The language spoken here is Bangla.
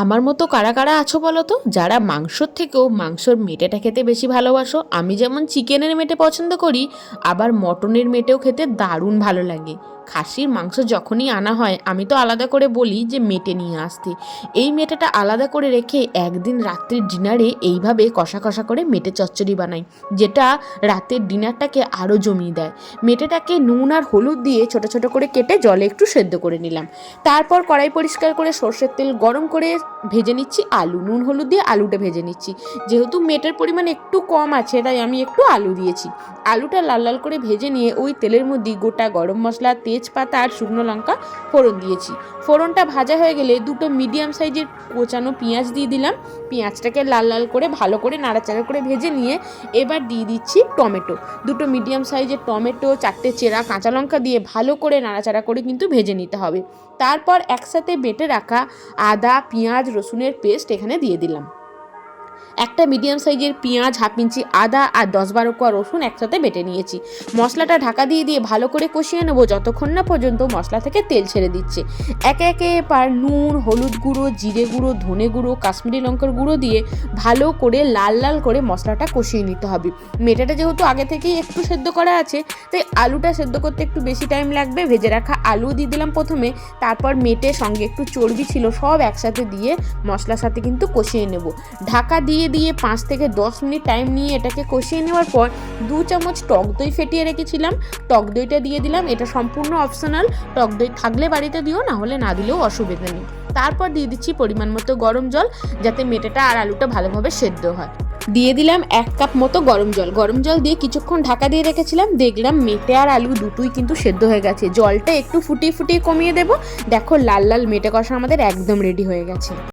আমার মতো কারা কারা আছো বলো তো? যারা মাংসর থেকেও মাংসর মেটেটা খেতে বেশি ভালোবাসো, আমি যেমন চিকেনের মেটে পছন্দ করি, আবার মটনের মেটেও খেতে দারুণ ভালো লাগে। খাসির মাংস যখনই আনা হয়, আমি তো আলাদা করে বলি যে মেটে নিয়ে আসতে। এই মেটেটা আলাদা করে রেখে একদিন রাত্রির ডিনারে এইভাবে কষা কষা করে মেটে চচ্চড়ি বানাই, যেটা রাতের ডিনারটাকে আরও জমিয়ে দেয়। মেটেটাকে নুন আর হলুদ দিয়ে ছোট ছোট করে কেটে জলে একটু সেদ্ধ করে নিলাম। তারপর কড়াই পরিষ্কার করে সর্ষের তেল গরম করে ভেজে নিচ্ছি আলু, নুন, হলুদ দিয়ে আলুটা ভেজে নিচ্ছি। যেহেতু মেটের পরিমাণ একটু কম আছে, তাই আমি একটু আলু দিয়েছি। আলুটা লাল লাল করে ভেজে নিয়ে ওই তেলের মধ্যে গোটা গরম মশলা তেজপাতা আর শুকনো লঙ্কা ফোড়ন দিয়েছি। ফোড়নটা ভাজা হয়ে গেলে দুটো মিডিয়াম সাইজের কোচানো পেঁয়াজ দিয়ে দিলাম। পেঁয়াজটাকে লাল লাল করে, ভালো করে নাড়াচাড়া করে ভেজে নিয়ে এবার দিয়ে দিচ্ছি টমেটো। দুটো মিডিয়াম সাইজের টমেটো, চারটে চেরা কাঁচা লঙ্কা দিয়ে ভালো করে নাড়াচাড়া করে কিন্তু ভেজে নিতে হবে। তারপর একসাথে বেটে রাখা আদা, পেঁয়াজ, রসুনের পেস্ট এখানে দিয়ে দিলাম। একটা মিডিয়াম সাইজের পেঁয়াজ হাফ ইঞ্চি আদা আর দশ বারো কোয়া রসুন একসাথে বেটে নিয়েছি। মশলাটা ঢাকা দিয়ে দিয়ে ভালো করে কষিয়ে নেব। যতক্ষণ না পর্যন্ত মশলা থেকে তেল ছেড়ে দিচ্ছে। একে একে এবার নুন, হলুদ গুঁড়ো, জিরে গুঁড়ো, ধনে গুঁড়ো, কাশ্মীরি লঙ্কার গুঁড়ো দিয়ে ভালো করে লাল লাল করে মশলাটা কষিয়ে নিতে হবে। মেটাটা যেহেতু আগে থেকেই একটু সেদ্ধ করা আছে, তাই আলুটা সেদ্ধ করতে একটু বেশি টাইম লাগবে। ভেজে রাখা আলু দিয়ে দিলাম প্রথমে। তারপর মেটে সঙ্গে একটু চর্বি ছিল সব একসাথে দিয়ে মশলার সাথে কিন্তু কষিয়ে নেব। ঢাকা দিয়ে দিয়ে পাঁচ থেকে দশ মিনিট টাইম নিয়ে এটাকে কষিয়ে নেওয়ার পর দু চামচ টক দই ফেটিয়ে রেখেছিলাম। টক দইটা দিয়ে দিলাম। এটা সম্পূর্ণ অপশনাল টক দই থাকলে বাড়িতে দিও না হলে না দিলেও অসুবিধা নেই। তারপর দিয়ে দিচ্ছি পরিমাণ মতো গরম জল, যাতে মেটেটা আর আলুটা ভালোভাবে সেদ্ধ হয়। দিয়ে দিলাম এক কাপ মতো গরম জল। গরম জল দিয়ে কিছুক্ষণ ঢাকা দিয়ে রেখেছিলাম। দেখলাম মেটে আর আলু দুটোই কিন্তু সেদ্ধ হয়ে গেছে। জলটা একটু ফুটিয়ে ফুটিয়ে কমিয়ে দেবো। দেখো লাল লাল মেটে কষা আমাদের একদম রেডি হয়ে গেছে।